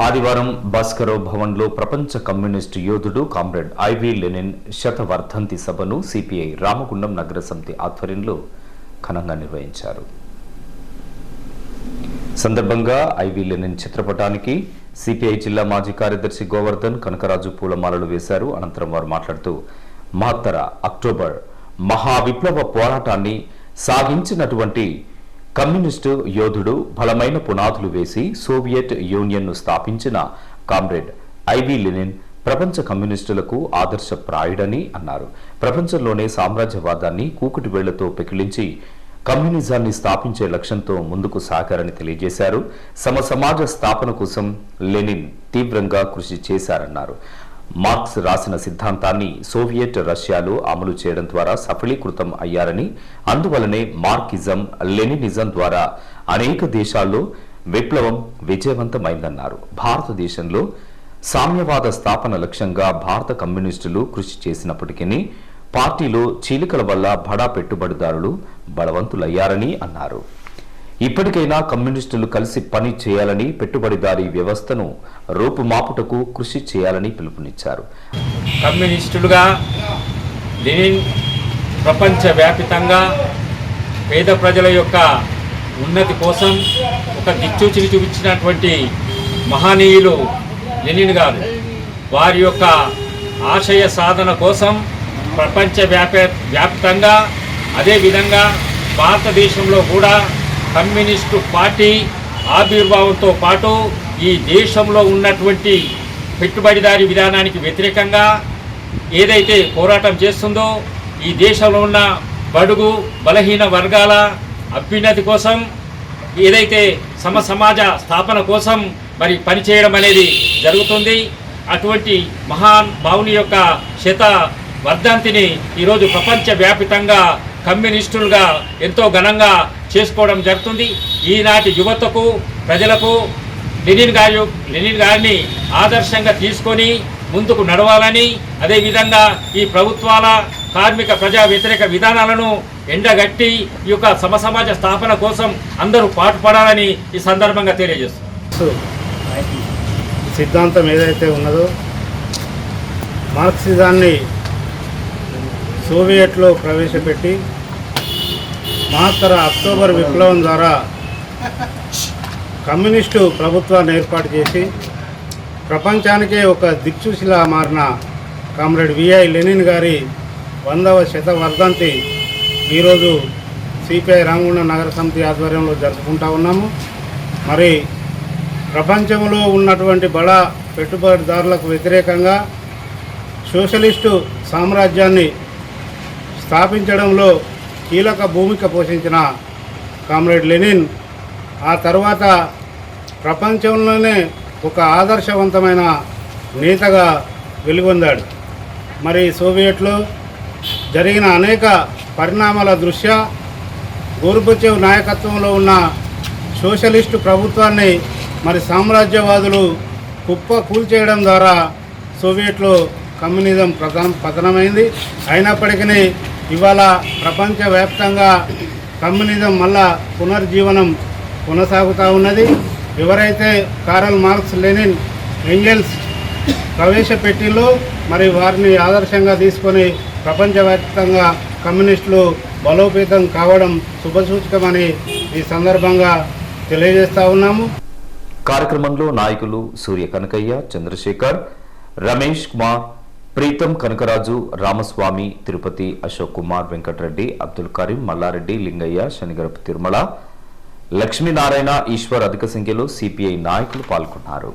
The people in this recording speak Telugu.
ఆదివారం భాస్కరో భవన్లో ప్రపంచ కమ్యూనిస్టు యోధుడు కామ్రేడ్ ఐవి లెనిన్ శతవర్ధంతి సభను సిపిఐ రామగుండం నగర సమితి ఆధ్వర్యంలో ఘనంగా నిర్వహించారు. సందర్భంగా ఐవి లెనిన్ చిత్రపటానికి సిపిఐ జిల్లా మాజీ కార్యదర్శి గోవర్ధన్ కనకరాజు పూలమాలలు వేశారు. అనంతరం వారు మాట్లాడుతూ మహత్తర అక్టోబర్ మహా విప్లవ పోరాటాన్ని సాగించినటువంటి కమ్యూనిస్టు యోధుడు బలమైన పునాదులు వేసి సోవియట్ యూనియన్ను స్థాపించిన కామ్రేడ్ ఐవి లెనిన్ ప్రపంచ కమ్యూనిస్టులకు ఆదర్శప్రాయుడని అన్నారు. ప్రపంచంలోనే సామ్రాజ్యవాదాన్ని కూకుటి వేళ్ళతో పెకిలించి కమ్యూనిజాన్ని స్థాపించే లక్ష్యంతో ముందుకు సాగారని తెలియజేశారు. సమ సమాజ స్థాపన కోసం లెనిన్ తీవ్రంగా కృషి చేశారన్నారు. మార్క్స్ రాసిన సిద్ధాంతాన్ని సోవియట్ రష్యాలో అమలు చేయడం ద్వారా సఫలీకృతం అయ్యారని అందువలనే మార్కిజం లెనినిజం ద్వారా అనేక దేశాల్లో విప్లవం విజయవంతమైందన్నారు. భారతదేశంలో సామ్యవాద స్థాపన లక్ష్యంగా భారత కమ్యూనిస్టులు కృషి చేసినప్పటికీ పార్టీలో చీలికల వల్ల బడా పెట్టుబడిదారులు బలవంతులయ్యారని అన్నారు. ఇప్పటికైనా కమ్యూనిస్టులు కలిసి పని చేయాలని పెట్టుబడిదారీ వ్యవస్థను రూపుమాపుటకు కృషి చేయాలని పిలుపునిచ్చారు. కమ్యూనిస్టులుగా లెనిన్ ప్రపంచవ్యాపితంగా పేద ప్రజల యొక్క ఉన్నతి కోసం ఒక దిక్చూచిని చూపించినటువంటి మహనీయులు లెనిన్ గారు. వారి యొక్క ఆశయ సాధన కోసం ప్రపంచ వ్యాప వ్యాప్తంగా అదేవిధంగా భారతదేశంలో కూడా కమ్యూనిస్టు పార్టీ ఆవిర్భావంతో పాటు ఈ దేశంలో ఉన్నటువంటి పెట్టుబడిదారీ విధానానికి వ్యతిరేకంగా ఏదైతే పోరాటం చేస్తుందో ఈ దేశంలో ఉన్న బడుగు బలహీన వర్గాల అభ్యున్నతి కోసం ఏదైతే సమ సమాజ స్థాపన కోసం మరి పనిచేయడం అనేది జరుగుతుంది. అటువంటి మహాన్ భావుని యొక్క శత వర్ధంతిని ఈరోజు ప్రపంచవ్యాపితంగా కమ్యూనిస్టులుగా ఎంతో ఘనంగా చేసుకోవడం జరుగుతుంది. ఈనాటి యువతకు ప్రజలకు లెనిన్ గారి లెనిన్ గారిని ఆదర్శంగా తీసుకొని ముందుకు నడవాలని అదేవిధంగా ఈ ప్రభుత్వాల కార్మిక ప్రజా వ్యతిరేక విధానాలను ఎండగట్టి ఈ యొక్క సమసమాజ స్థాపన కోసం అందరూ పాటుపడాలని ఈ సందర్భంగా తెలియజేస్తున్నారు. సిద్ధాంతం ఏదైతే ఉన్నదో మార్క్సిజాన్ని సోవియట్లో ప్రవేశపెట్టి మహత్తర అక్టోబర్ విప్లవం ద్వారా కమ్యూనిస్టు ప్రభుత్వాన్ని ఏర్పాటు చేసి ప్రపంచానికే ఒక దిక్సూచిలా మారిన కామ్రేడ్ విఐ లెనిన్ గారి వందవ శత వర్ధంతి ఈరోజు సిపిఐ రామగుండం నగర సమితి ఆధ్వర్యంలో జరుపుకుంటా ఉన్నాము. మరి ప్రపంచంలో ఉన్నటువంటి బల పెట్టుబడిదారులకు వ్యతిరేకంగా సోషలిస్టు సామ్రాజ్యాన్ని స్థాపించడంలో కీలక భూమిక పోషించిన కామ్రేడ్ లెనిన్ ఆ తర్వాత ప్రపంచంలోనే ఒక ఆదర్శవంతమైన నేతగా వెలుగొందాడు. మరి సోవియట్లో జరిగిన అనేక పరిణామాల దృష్ట్యా గోర్బచేవ్ నాయకత్వంలో ఉన్న సోషలిస్టు ప్రభుత్వాన్ని మరి సామ్రాజ్యవాదులు కుప్ప కూల్చేయడం ద్వారా సోవియట్లో కమ్యూనిజం ప్రధాన పతనమైంది. అయినప్పటికీ ఇవాళ ప్రపంచవ్యాప్తంగా కమ్యూనిజం మళ్ళా పునర్జీవనం కొనసాగుతూ ఉన్నది. ఎవరైతే కారల్ మార్క్స్ లెనిన్ ఎంగెల్స్ ప్రవేశపెట్టిలో మరి వారిని ఆదర్శంగా తీసుకొని ప్రపంచవ్యాప్తంగా కమ్యూనిస్టులు బలోపేతం కావడం శుభసూచకమని ఈ సందర్భంగా తెలియజేస్తా ఉన్నాము. కార్యక్రమంలో నాయకులు సూర్య కనకయ్య చంద్రశేఖర్ రమేష్ కుమార్ ప్రీతం కనకరాజు రామస్వామి తిరుపతి అశోక్ కుమార్ వెంకటరెడ్డి అబ్దుల్ కరీం మల్లారెడ్డి లింగయ్య శనిగరపు తిరుమల లక్ష్మీనారాయణ ఈశ్వర్ అధిక సంఖ్యలో సిపిఐ నాయకులు పాల్గొన్నారు.